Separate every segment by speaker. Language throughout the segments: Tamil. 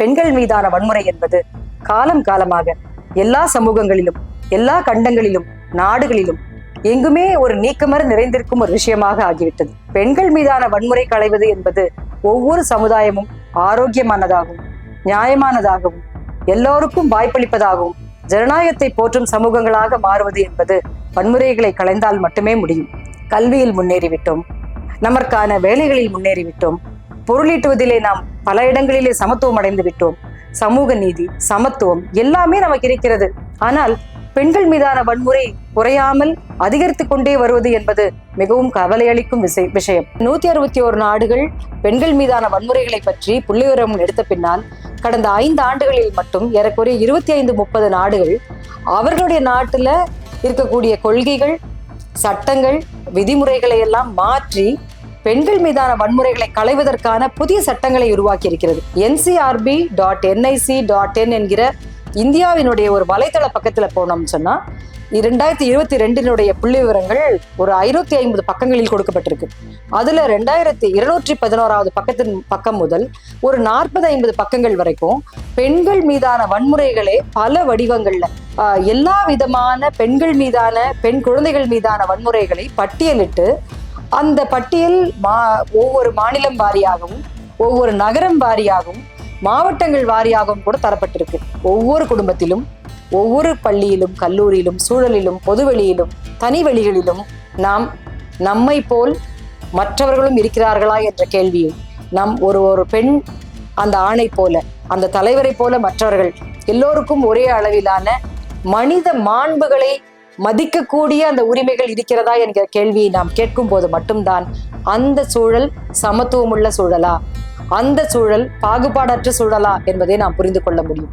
Speaker 1: பெண்கள் மீதான வன்முறை என்பது காலம் காலமாக எல்லா சமூகங்களிலும் எல்லா கண்டங்களிலும் நாடுகளிலும் எங்குமே ஒரு நீக்கமர நிறைந்திருக்கும் ஒரு விஷயமாக ஆகிவிட்டது. பெண்கள் மீதான வன்முறை களைவது என்பது ஒவ்வொரு சமுதாயமும் ஆரோக்கியமானதாகவும் நியாயமானதாகவும் எல்லோருக்கும் வாய்ப்பளிப்பதாகவும் ஜனநாயகத்தை போற்றும் சமூகங்களாக மாறுவது என்பது வன்முறைகளை களைந்தால் மட்டுமே முடியும். கல்வியில் முன்னேறிவிட்டோம். நமக்கான வேலைகளில் முன்னேறிவிட்டோம். பொருளீட்டுவதிலே நாம் பல இடங்களிலே சமத்துவம் அடைந்து விட்டோம். சமூக நீதி சமத்துவம் எல்லாமே நமக்கு இருக்கிறது. ஆனால் பெண்கள் மீதான வன்முறை குறையாமல் அதிகரித்து கொண்டே வருவது என்பது மிகவும் கவலையளிக்கும் விஷய விஷயம். நூத்தி அறுபத்தி ஒரு நாடுகள் பெண்கள் மீதான வன்முறைகளை பற்றி புள்ளிவிவரம் எடுத்த பின்னால் கடந்த ஐந்து ஆண்டுகளில் மட்டும் ஏறக்குறைய இருபத்தி ஐந்து முப்பது நாடுகள் அவர்களுடைய நாட்டுல இருக்கக்கூடிய கொள்கைகள் சட்டங்கள் விதிமுறைகளை எல்லாம் மாற்றி பெண்கள் மீதான வன்முறைகளை களைவதற்கான புதிய சட்டங்களை உருவாக்கி இருக்கிறது NCRB dot NIC dot in என்கிற இந்தியாவினுடைய ஒரு வலைத்தள பக்கத்துல போனோம்னு சொன்னா இரண்டாயிரத்தி இருபத்தி ரெண்டினுடைய புள்ளி விவரங்கள் ஒரு ஐநூத்தி ஐம்பது பக்கங்களில் கொடுக்கப்பட்டிருக்கு. அதுல ரெண்டாயிரத்தி இருநூற்றி பதினோராவது பக்கத்தின் பக்கம் முதல் ஒரு நாற்பது ஐம்பது பக்கங்கள் வரைக்கும் பெண்கள் மீதான வன்முறைகளே பல வடிவங்கள்ல எல்லா விதமான பெண்கள் மீதான பெண் குழந்தைகள் மீதான வன்முறைகளை பட்டியலிட்டு அந்த பட்டியல் மா ஒவ்வொரு மாநிலம் வாரியாகவும் ஒவ்வொரு நகரம் வாரியாகவும் மாவட்டங்கள் வாரியாகவும் கூட தரப்பட்டிருக்கு. ஒவ்வொரு குடும்பத்திலும் ஒவ்வொரு பள்ளியிலும் கல்லூரியிலும் சூழலிலும் பொதுவெளியிலும் தனி வெளிகளிலும் நாம் நம்மை போல் மற்றவர்களும் இருக்கிறார்களா என்ற கேள்வியும் நம் ஒரு ஒரு பெண் அந்த ஆணை போல அந்த தலைவரை போல மற்றவர்கள் எல்லோருக்கும் ஒரே அளவிலான மனித மாண்புகளை மதிக்கக்கூடிய அந்த உரிமைகள் இருக்கிறதா என்கிற கேள்வியை நாம் கேட்கும் போது மட்டும்தான் அந்த சூழல் சமத்துவமுள்ள சூழலா? அந்த சூழல் பாகுபாடற்ற சூழலா என்பதை நாம் புரிந்து கொள்ள முடியும்.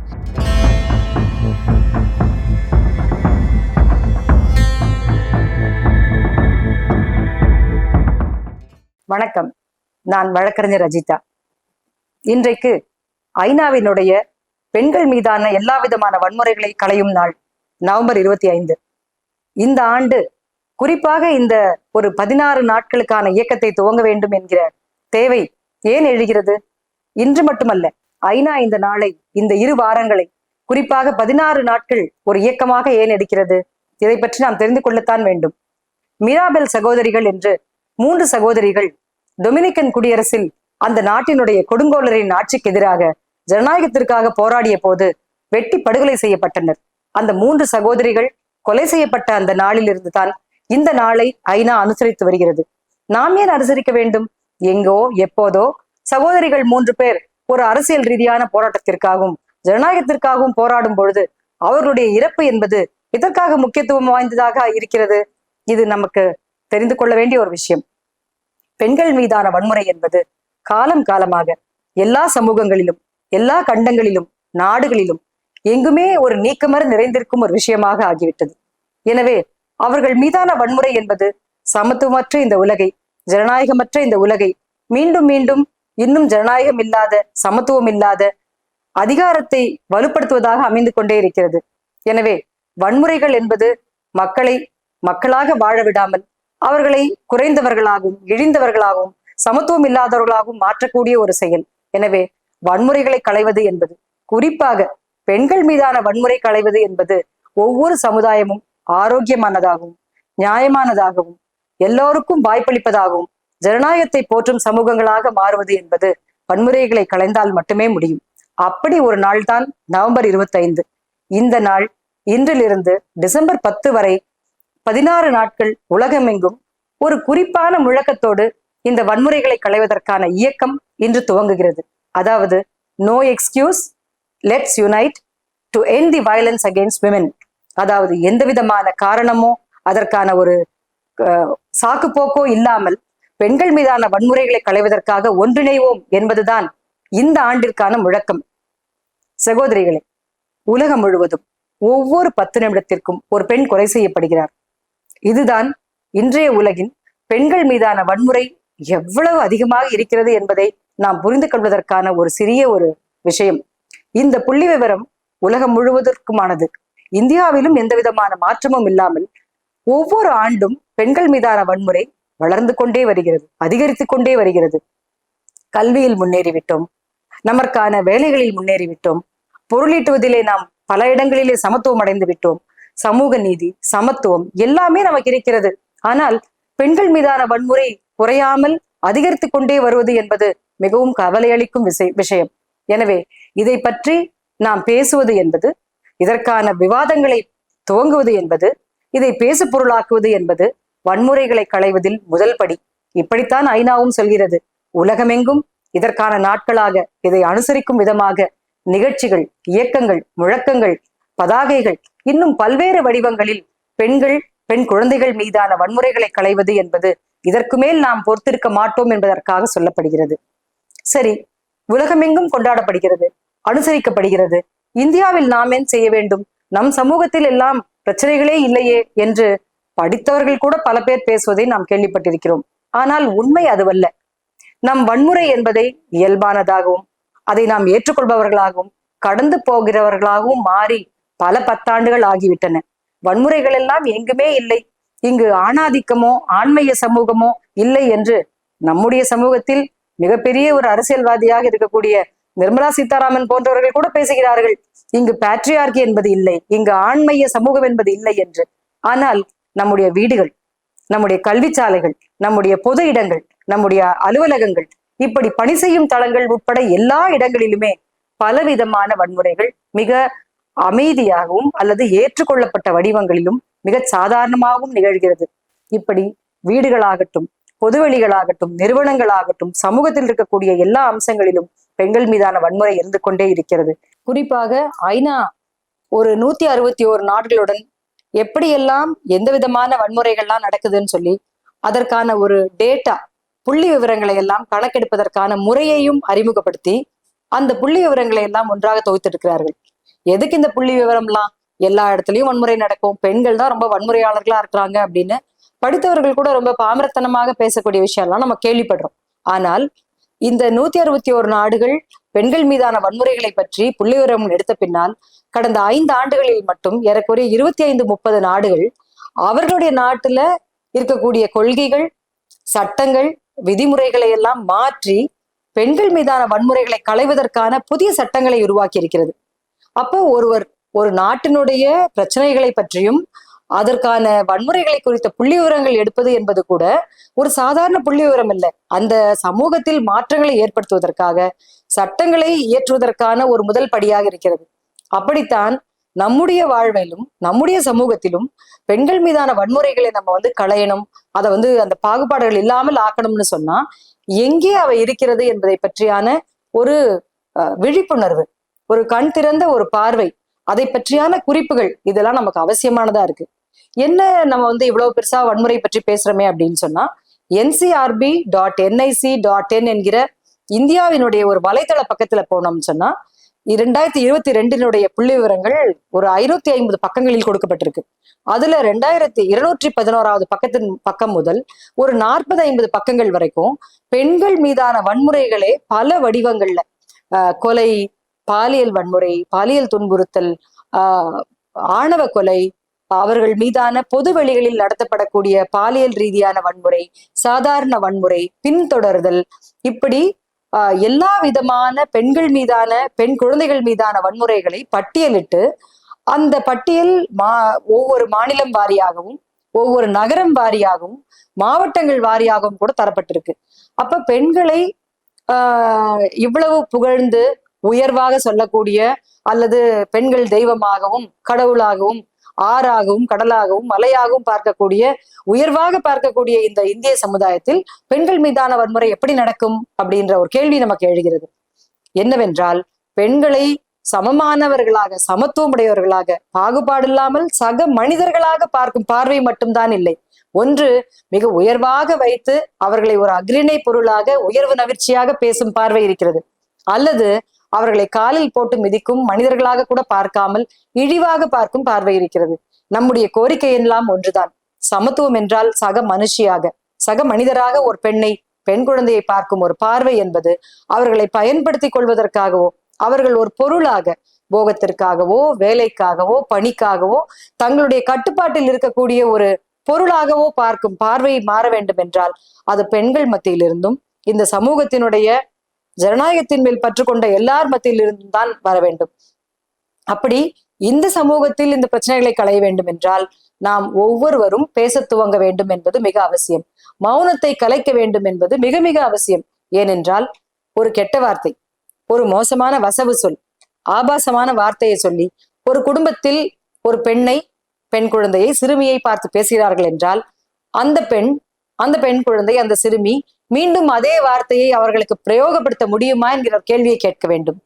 Speaker 1: வணக்கம். நான் வழக்கறிஞர் அஜிதா. இன்றைக்கு ஐநாவினுடைய பெண்கள் மீதான எல்லா விதமான வன்முறைகளை களையும் நாள் நவம்பர் இருபத்தி ஐந்து. இந்த ஆண்டு குறிப்பாக இந்த ஒரு பதினாறு நாட்களுக்கான இயக்கத்தை துவங்க வேண்டும் என்கிற தேவை ஏன் எழுகிறது? இன்று மட்டுமல்ல ஐநா இந்த நாளை இந்த இரு வாரங்களை குறிப்பாக பதினாறு நாட்கள் ஒரு இயக்கமாக ஏன் எடுக்கிறது? இதை பற்றி நாம் தெரிந்து கொள்ளத்தான் வேண்டும். மிராபெல் சகோதரிகள் என்று மூன்று சகோதரிகள் டொமினிக்கன் குடியரசில் அந்த நாட்டினுடைய கொடுங்கோலரின் ஆட்சிக்கு எதிராக ஜனநாயகத்திற்காக போராடிய போது வெட்டி படுகொலை செய்யப்பட்டனர். அந்த மூன்று சகோதரிகள் கொலை செய்யப்பட்ட அந்த நாளில் இருந்துதான் இந்த நாளை ஐநா அனுசரித்து வருகிறது. நாம் ஏன் அனுசரிக்க வேண்டும்? எங்கோ எப்போதோ சகோதரிகள் மூன்று பேர் ஒரு அரசியல் ரீதியான போராட்டத்திற்காகவும் ஜனநாயகத்திற்காகவும் போராடும் பொழுது அவர்களுடைய இறப்பு என்பது எதற்காக முக்கியத்துவம் வாய்ந்ததாக இருக்கிறது? இது நமக்கு தெரிந்து கொள்ள வேண்டிய ஒரு விஷயம். பெண்கள் மீதான வன்முறை என்பது காலம் காலமாக எல்லா சமூகங்களிலும் எல்லா கண்டங்களிலும் நாடுகளிலும் எங்குமே ஒரு நீக்கமர நிறைந்திருக்கும் ஒரு விஷயமாக ஆகிவிட்டது. எனவே அவர்கள் மீதான வன்முறை என்பது சமத்துவமற்ற இந்த உலகை ஜனநாயகமற்ற இந்த உலகை மீண்டும் மீண்டும் இன்னும் ஜனநாயகம் இல்லாத சமத்துவம் இல்லாத அதிகாரத்தை வலுப்படுத்துவதாக அமைந்து கொண்டே இருக்கிறது. எனவே வன்முறைகள் என்பது மக்களை மக்களாக வாழ விடாமல் அவர்களை குறைந்தவர்களாகவும் இழிந்தவர்களாகவும் சமத்துவம் இல்லாதவர்களாகவும் மாற்றக்கூடிய ஒரு செயல். எனவே வன்முறைகளை களைவது என்பது குறிப்பாக பெண்கள் மீதான வன்முறை களைவது என்பது ஒவ்வொரு சமுதாயமும் ஆரோக்கியமானதாகவும் நியாயமானதாகவும் எல்லோருக்கும் வாய்ப்பளிப்பதாகவும் ஜனநாயகத்தை போற்றும் சமூகங்களாக மாறுவது என்பது வன்முறைகளை களைந்தால் மட்டுமே முடியும். அப்படி ஒரு நாள் தான் நவம்பர் இருபத்தைந்து. இந்த நாள் இன்றிலிருந்து டிசம்பர் பத்து வரை பதினாறு நாட்கள் உலகமெங்கும் ஒரு குறிப்பான முழக்கத்தோடு இந்த வன்முறைகளை களைவதற்கான இயக்கம் இன்று துவங்குகிறது. அதாவது no excuse let's unite to end the violence against women அதாவது எந்த விதமான காரணமோ அதற்கான ஒரு சாக்குப்போக்கோ இல்லாமல் பெண்கள் மீதான வன்முறைகளை களைவதற்காக ஒன்றிணைவோம் என்பதுதான் இந்த ஆண்டிற்கான முழக்கம். சகோதரிகளே உலகம் முழுவதும் ஒவ்வொரு பத்து நிமிடத்திற்கும் ஒரு பெண் கொலை செய்யப்படுகிறார். இதுதான் இன்றைய உலகின் பெண்கள் மீதான வன்முறை எவ்வளவு அதிகமாக இருக்கிறது என்பதை நாம் புரிந்து கொள்வதற்கான ஒரு சிறிய ஒரு விஷயம். இந்த புள்ளி விவரம் உலகம் முழுவதற்குமானது. இந்தியாவிலும் எந்த விதமான மாற்றமும் இல்லாமல் ஒவ்வொரு ஆண்டும் பெண்கள் மீதான வன்முறை வளர்ந்து கொண்டே வருகிறது அதிகரித்து கொண்டே வருகிறது. கல்வியில் முன்னேறிவிட்டோம் நமக்கான வேலைகளில் முன்னேறிவிட்டோம் பொருளீட்டுவதிலே நாம் பல இடங்களிலே சமத்துவம் அடைந்து விட்டோம் சமூக நீதி சமத்துவம் எல்லாமே நமக்கு இருக்கிறது. ஆனால் பெண்கள் மீதான வன்முறை குறையாமல் அதிகரித்து கொண்டே வருவது என்பது மிகவும் கவலையளிக்கும் விஷய விஷயம். எனவே இதை பற்றி நாம் பேசுவது என்பது இதற்கான விவாதங்களை துவங்குவது என்பது இதை பேசு பொருளாக்குவது என்பது வன்முறைகளை களைவதில் முதல் படி. இப்படித்தான் ஐநாவும் சொல்கிறது. உலகமெங்கும் இதற்கான நாட்களாக இதை அனுசரிக்கும் விதமாக நிகழ்ச்சிகள் இயக்கங்கள் முழக்கங்கள் பதாகைகள் இன்னும் பல்வேறு வடிவங்களில் பெண்கள் பெண் குழந்தைகள் மீதான வன்முறைகளை களைவது என்பது இதற்கு மேல் நாம் பொறுத்திருக்க மாட்டோம் என்பதற்காக சொல்லப்படுகிறது. சரி உலகமெங்கும் கொண்டாடப்படுகிறது அனுசரிக்கப்படுகிறது. இந்தியாவில் நாம் ஏன் செய்ய வேண்டும்? நம் சமூகத்தில் எல்லாம் பிரச்சனைகளே இல்லையே என்று படித்தவர்கள் கூட பல பேர் பேசுவதை நாம் கேள்விப்பட்டிருக்கிறோம். ஆனால் உண்மை அதுவல்ல. நம் வன்முறை என்பதை இயல்பானதாகவும் அதை நாம் ஏற்றுக்கொள்பவர்களாகவும் கடந்து போகிறவர்களாகவும் மாறி பல பத்தாண்டுகள் ஆகிவிட்டன. வன்முறைகள் எல்லாம் எங்குமே இல்லை. இங்கு ஆணாதிக்கமோ ஆண்மைய சமூகமோ இல்லை என்று நம்முடைய சமூகத்தில் மிகப்பெரிய ஒரு அரசியல்வாதியாக இருக்கக்கூடிய நிர்மலா சீதாராமன் போன்றவர்கள் கூட பேசுகிறார்கள். இங்கு பேட்ரியார்கி என்பது இல்லை இங்கு ஆண்மைய சமூகம் என்பது இல்லை என்று. ஆனால் நம்முடைய வீடுகள் நம்முடைய கல்விச்சாலைகள் நம்முடைய பொது இடங்கள் நம்முடைய அலுவலகங்கள் இப்படி பணி செய்யும் தளங்கள் உட்பட எல்லா இடங்களிலுமே பலவிதமான வன்முறைகள் மிக அமைதியாகவும் அல்லது ஏற்றுக்கொள்ளப்பட்ட வடிவங்களிலும் மிக சாதாரணமாகவும் நிகழ்கிறது. இப்படி வீடுகளாகட்டும் பொதுவெளிகளாகட்டும் நிறுவனங்களாகட்டும் சமூகத்தில் இருக்கக்கூடிய எல்லா அம்சங்களிலும் பெண்கள் மீதான வன்முறை இருந்து கொண்டே இருக்கிறது. குறிப்பாக ஐநா ஒரு நூத்தி அறுபத்தி ஓரு நாடுகளுடன் எப்படியெல்லாம் எந்த விதமான வன்முறைகள்லாம் நடக்குதுன்னு சொல்லி அதற்கான ஒரு டேட்டா புள்ளி விவரங்களை எல்லாம் கணக்கெடுப்பதற்கான முறையையும் அறிமுகப்படுத்தி அந்த புள்ளி விவரங்களை எல்லாம் ஒன்றாக தொகுத்திருக்கிறார்கள். எதுக்கு இந்த புள்ளி விவரம்லாம் எல்லா இடத்துலயும் வன்முறை நடக்கும்? பெண்கள் தான் ரொம்ப வன்முறையாளர்களா இருக்கிறாங்க அப்படின்னு படித்தவர்கள் கூட ரொம்ப பாமரத்தனமாக பேசக்கூடிய விஷயம்லாம் நம்ம கேள்விப்படுறோம். ஆனால் இந்த நூத்தி அறுபத்தி ஓரு நாடுகள் பெண்கள் மீதான வன்முறைகளை பற்றி புள்ளிவிவரம் எடுத்த பின்னால் கடந்த ஐந்து ஆண்டுகளில் மட்டும் ஏறக்குறைய இருபத்தி ஐந்து முப்பது நாடுகள் அவர்களுடைய நாட்டுல இருக்கக்கூடிய கொள்கைகள் சட்டங்கள் விதிமுறைகளை எல்லாம் மாற்றி பெண்கள் மீதான வன்முறைகளை களைவதற்கான புதிய சட்டங்களை உருவாக்கி இருக்கிறது அப்போ ஒருவர் ஒரு நாட்டினுடைய பிரச்சனைகளை பற்றியும் அதற்கான வன்முறைகளை குறித்த புள்ளி விவரங்கள் எடுப்பது என்பது கூட ஒரு சாதாரண புள்ளி விவரம் இல்லை. அந்த சமூகத்தில் மாற்றங்களை ஏற்படுத்துவதற்காக சட்டங்களை இயற்றுவதற்கான ஒரு முதல் படியாக இருக்கிறது. அப்படித்தான் நம்முடைய வாழ்விலும் நம்முடைய சமூகத்திலும் பெண்கள் மீதான வன்முறைகளை நம்ம வந்து களையணும் அதை வந்து அந்த பாகுபாடுகள் இல்லாமல் ஆக்கணும்னு சொன்னா எங்கே அவை இருக்கிறது என்பதை பற்றியான ஒரு விழிப்புணர்வு ஒரு கண் திறந்த ஒரு பார்வை அதை பற்றியான குறிப்புகள் இதெல்லாம் நமக்கு அவசியமானதா இருக்கு. என்ன நம்ம வந்து இவ்வளவு பெருசா வன்முறை பற்றி பேசுறோமே அப்படின்னு சொன்னா NCRB dot NIC dot in என்கிற இந்தியாவினுடைய ஒரு வலைத்தள பக்கத்துல போனோம்னு சொன்னா இரண்டாயிரத்தி இருபத்தி ரெண்டினுடைய புள்ளி விவரங்கள் ஒரு ஐநூத்தி ஐம்பது பக்கங்களில் கொடுக்கப்பட்டிருக்கு. அதுல ரெண்டாயிரத்தி இருநூற்றி பதினோராவது பக்கத்தின் பக்கம் முதல் ஒரு நாற்பது ஐம்பது பக்கங்கள் வரைக்கும் பெண்கள் மீதான வன்முறைகளே பல வடிவங்கள்ல கொலை பாலியல் வன்முறை பாலியல் துன்புறுத்தல் ஆஹ் ஆணவ கொலை அவர்கள் மீதான பொது வெளிகளில் நடத்தப்படக்கூடிய பாலியல் ரீதியான வன்முறை சாதாரண வன்முறை பின்தொடர்தல் இப்படி எல்லா விதமான பெண்கள் மீதான பெண் குழந்தைகள் மீதான வன்முறைகளை பட்டியலிட்டு அந்த பட்டியல் மா ஒவ்வொரு மாநிலம் வாரியாகவும் ஒவ்வொரு நகரம் வாரியாகவும் மாவட்டங்கள் வாரியாகவும் கூட தரப்பட்டிருக்கு. அப்ப பெண்களை ஆஹ் இவ்வளவு புகழ்ந்து உயர்வாக சொல்லக்கூடிய அல்லது பெண்கள் தெய்வமாகவும் கடவுளாகவும் ஆறாகவும் கடலாகவும் மலையாகவும் பார்க்கக்கூடிய உயர்வாக பார்க்கக்கூடிய இந்த இந்திய சமுதாயத்தில் பெண்கள் மீதான வன்முறை எப்படி நடக்கும் அப்படின்ற ஒரு கேள்வி நமக்கு எழுகிறது. என்னவென்றால் பெண்களை சமமானவர்களாக சமத்துவம் உடையவர்களாக பாகுபாடு இல்லாமல் சக மனிதர்களாக பார்க்கும் பார்வை மட்டும்தான் இல்லை. ஒன்று மிக உயர்வாக வைத்து அவர்களை ஒரு அக்ரிணை பொருளாக உயர்வு நவிர்ச்சியாக பேசும் பார்வை இருக்கிறது. அல்லது அவர்களை காலில் போட்டு மிதிக்கும் மனிதர்களாக கூட பார்க்காமல் இழிவாக பார்க்கும் பார்வை இருக்கிறது. நம்முடைய கோரிக்கை எல்லாம் ஒன்றுதான். சமத்துவம் என்றால் சக மனுஷியாக சக மனிதராக ஒரு பெண்ணை பெண் குழந்தையை பார்க்கும் ஒரு பார்வை என்பது அவர்களை பயன்படுத்திக் கொள்வதற்காகவோ அவர்கள் ஒரு பொருளாக போகத்திற்காகவோ வேலைக்காகவோ பணிக்காகவோ தங்களுடைய கட்டுப்பாட்டில் இருக்கக்கூடிய ஒரு பொருளாகவோ பார்க்கும் பார்வை மாற வேண்டும் என்றால் அது பெண்கள் மத்தியிலிருந்தும் இந்த சமூகத்தினுடைய ஜனநாயகத்தின் மேல் பற்றுக்கொண்ட எல்லார் மத்தியில் இருந்துதான் வர வேண்டும். அப்படி இந்த சமூகத்தில் இந்த பிரச்சனைகளை களைய வேண்டும் என்றால் நாம் ஒவ்வொருவரும் பேச துவங்க வேண்டும் என்பது மிக அவசியம். மௌனத்தை கலைக்க வேண்டும் என்பது மிக மிக அவசியம். ஏனென்றால் ஒரு கெட்ட வார்த்தை ஒரு மோசமான வசவு சொல் ஆபாசமான வார்த்தையை சொல்லி ஒரு குடும்பத்தில் ஒரு பெண்ணை பெண் குழந்தையை சிறுமியை பார்த்து பேசுகிறார்கள் என்றால் அந்த பெண் அந்த பெண் குழந்தை அந்த சிறுமி மீண்டும் அதே வார்த்தையை அவர்களுக்கு பிரயோகப்படுத்த முடியுமா என்கிற கேள்வியை கேட்க வேண்டும்.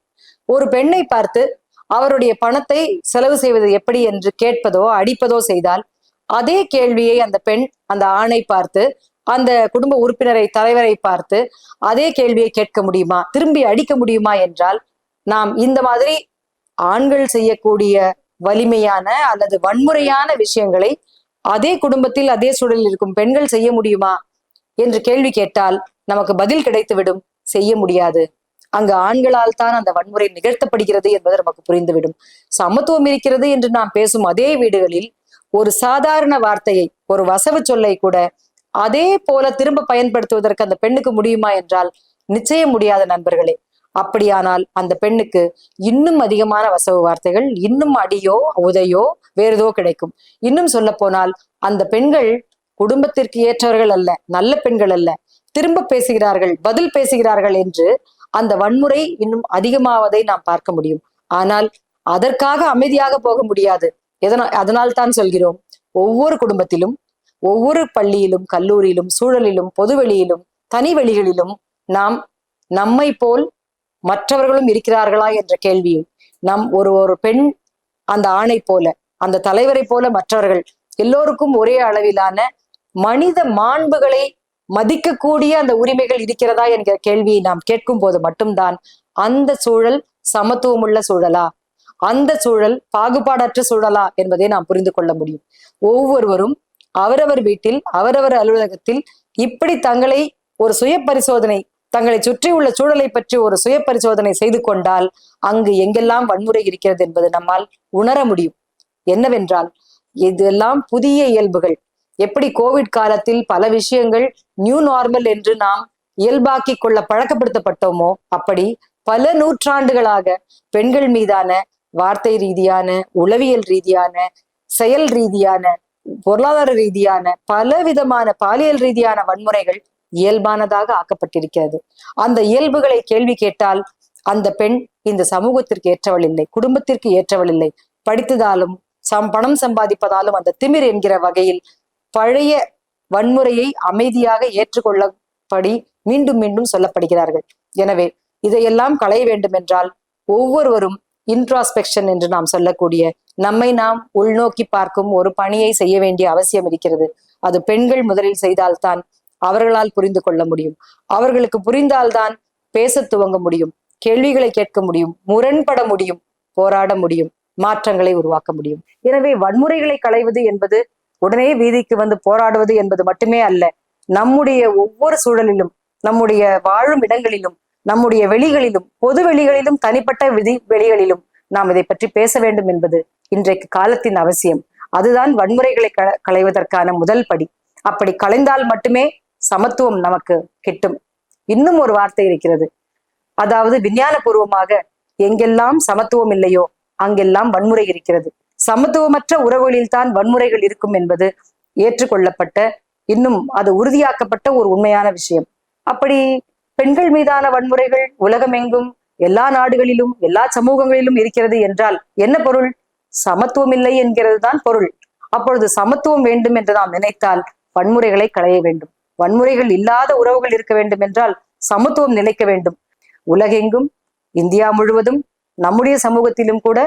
Speaker 1: ஒரு பெண்ணை பார்த்து அவருடைய பணத்தை செலவு செய்வது எப்படி என்று கேட்பதோ அடிப்பதோ செய்தால் அதே கேள்வியை அந்த பெண் அந்த ஆணை பார்த்து அந்த குடும்ப உறுப்பினரை தலைவரை பார்த்து அதே கேள்வியை கேட்க முடியுமா? திரும்பி அடிக்க முடியுமா என்றால் நாம் இந்த மாதிரி ஆண்கள் செய்யக்கூடிய வலிமையான அல்லது வன்முறையான விஷயங்களை அதே குடும்பத்தில் அதே சூழலில் இருக்கும் பெண்கள் செய்ய முடியுமா என்று கேள்வி கேட்டால் நமக்கு பதில் கிடைத்துவிடும் செய்ய முடியாது. அங்கு ஆண்களால் தான் அந்த வன்முறை நிகழ்த்தப்படுகிறது என்பது நமக்கு புரிந்துவிடும். சமத்துவம் இருக்கிறது என்று நாம் பேசும் அதே வீடுகளில் ஒரு சாதாரண வார்த்தையை ஒரு வசவு சொல்லை கூட அதே போல திரும்ப பயன்படுத்துவதற்கு அந்த பெண்ணுக்கு முடியுமா என்றால் நிச்சயம் முடியாத நண்பர்களே. அப்படியானால் அந்த பெண்ணுக்கு இன்னும் அதிகமான வசவு வார்த்தைகள் இன்னும் அடியோ உதையோ வேறுதோ கிடைக்கும். இன்னும் சொல்ல போனால் அந்த பெண்கள் குடும்பத்திற்கு ஏற்றவர்கள் அல்ல நல்ல பெண்கள் அல்ல. திரும்ப பேசுகிறார்கள் பதில் பேசுகிறார்கள் என்று அந்த வன்முறை இன்னும் அதிகமாவதை நாம் பார்க்க முடியும். ஆனால் அதற்காக அமைதியாக போக முடியாது. எதனால் அதனால் தான் சொல்கிறோம் ஒவ்வொரு குடும்பத்திலும் ஒவ்வொரு பள்ளியிலும் கல்லூரியிலும் சூழலிலும் பொதுவெளியிலும் தனி வெளிகளிலும் நாம் நம்மை போல் மற்றவர்களும் இருக்கிறார்களா என்ற கேள்வியும் நம் ஒரு ஒரு பெண் அந்த ஆணை போல அந்த தலைவரை போல மற்றவர்கள் எல்லோருக்கும் ஒரே அளவிலான மனித மாண்புகளை மதிக்கக்கூடிய அந்த உரிமைகள் இருக்கிறதா என்கிற கேள்வியை நாம் கேட்கும் போது மட்டும்தான் அந்த சூழல் சமத்துவமுள்ள சூழலா? அந்த சூழல் பாகுபாடற்ற சூழலா என்பதை நாம் புரிந்து கொள்ள முடியும். ஒவ்வொருவரும் அவரவர் வீட்டில் அவரவர் அலுவலகத்தில் இப்படி தங்களை ஒரு சுய பரிசோதனை தங்களை சுற்றி உள்ள சூழலை பற்றி ஒரு சுய பரிசோதனை செய்து கொண்டால் அங்கு எங்கெல்லாம் வன்முறை இருக்கிறது என்பது நம்மால் உணர முடியும். என்னவென்றால் இதெல்லாம் புதிய இயல்புகள். எப்படி கோவிட் காலத்தில் பல விஷயங்கள் நியூ நார்மல் என்று நாம் இயல்பாக்கி கொள்ள பழக்கப்படுத்தப்பட்டோமோ அப்படி பல நூற்றாண்டுகளாக பெண்கள் மீதான வார்த்தை ரீதியான உளவியல் ரீதியான செயல் ரீதியான பொருளாதார ரீதியான பல விதமான பாலியல் ரீதியான வன்முறைகள் இயல்பானதாக ஆக்கப்பட்டிருக்கிறது. அந்த இயல்புகளை கேள்வி கேட்டால் அந்த பெண் இந்த சமூகத்திற்கு ஏற்றவள் இல்லை குடும்பத்திற்கு ஏற்றவள் இல்லை. படித்ததாலும் சம் பணம் சம்பாதிப்பதாலும் அந்த திமிர் என்கிற வகையில் பழைய வன்முறையை அமைதியாக ஏற்றுக்கொள்ளப்படி மீண்டும் மீண்டும் சொல்லப்படுகிறார்கள். எனவே இதையெல்லாம் களைய வேண்டும் என்றால் ஒவ்வொருவரும் இன்ட்ராஸ்பெக்ஷன் என்று நாம் சொல்லக்கூடிய நம்மை நாம் உள்நோக்கி பார்க்கும் ஒரு பணியை செய்ய வேண்டிய அவசியம் இருக்கிறது. அது பெண்கள் முதலில் செய்தால்தான் அவர்களால் புரிந்து கொள்ள முடியும். அவர்களுக்கு புரிந்தால்தான் பேச துவங்க முடியும். கேள்விகளை கேட்க முடியும். முரண்பட முடியும். போராட முடியும். மாற்றங்களை உருவாக்க முடியும். எனவே வன்முறைகளை களைவது என்பது உடனே வீதிக்கு வந்து போராடுவது என்பது மட்டுமே அல்ல. நம்முடைய ஒவ்வொரு சூழலிலும் நம்முடைய வாழும் இடங்களிலும் நம்முடைய வெளிகளிலும் பொது வெளிகளிலும் தனிப்பட்ட விதி வெளிகளிலும் நாம் இதை பற்றி பேச வேண்டும் என்பது இன்றைக்கு காலத்தின் அவசியம். அதுதான் வன்முறைகளை க களைவதற்கான முதல் படி. அப்படி களைந்தால் மட்டுமே சமத்துவம் நமக்கு கிட்டும். இன்னும் ஒரு வார்த்தை இருக்கிறது. அதாவது விஞ்ஞானபூர்வமாக எங்கெல்லாம் சமத்துவம் இல்லையோ அங்கெல்லாம் வன்முறை இருக்கிறது. சமத்துவமற்ற உறவுகளில் தான் வன்முறைகள் இருக்கும் என்பது ஏற்றுக்கொள்ளப்பட்ட இன்னும் அது உறுதியாக்கப்பட்ட ஒரு உண்மையான விஷயம். அப்படி பெண்கள் மீதான வன்முறைகள் உலகமெங்கும் எல்லா நாடுகளிலும் எல்லா சமூகங்களிலும் இருக்கிறது என்றால் என்ன பொருள்? சமத்துவம் இல்லை என்கிறது தான் பொருள். அப்பொழுது சமத்துவம் வேண்டும் என்று நாம் நினைத்தால் வன்முறைகளை களைய வேண்டும். வன்முறைகள் இல்லாத உறவுகள் இருக்க வேண்டும் என்றால் சமத்துவம் நிலைக்க வேண்டும். உலகெங்கும் இந்தியா முழுவதும் நம்முடைய சமூகத்திலும் கூட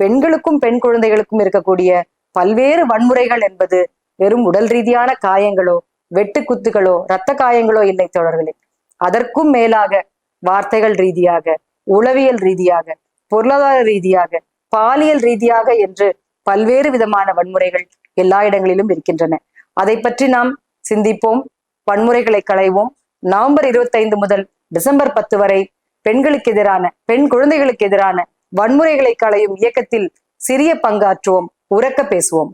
Speaker 1: பெண்களுக்கும் பெண் குழந்தைகளுக்கும் இருக்கக்கூடிய பல்வேறு வன்முறைகள் என்பது வெறும் உடல் ரீதியான காயங்களோ வெட்டு குத்துகளோ இரத்த காயங்களோ இல்லை தோழர்களே. அதற்கும் மேலாக வார்த்தைகள் ரீதியாக உளவியல் ரீதியாக பொருளாதார ரீதியாக பாலியல் ரீதியாக என்று பல்வேறு விதமான வன்முறைகள் எல்லா இடங்களிலும் இருக்கின்றன. அதை பற்றி நாம் சிந்திப்போம். வன்முறைகளை களைவோம். நவம்பர் இருபத்தைந்து முதல் டிசம்பர் பத்து வரை பெண்களுக்கு எதிரான பெண் குழந்தைகளுக்கு எதிரான வன்முறைகளை களையும் இயக்கத்தில் சிறிய பங்காற்றுவோம். உறக்க பேசுவோம்.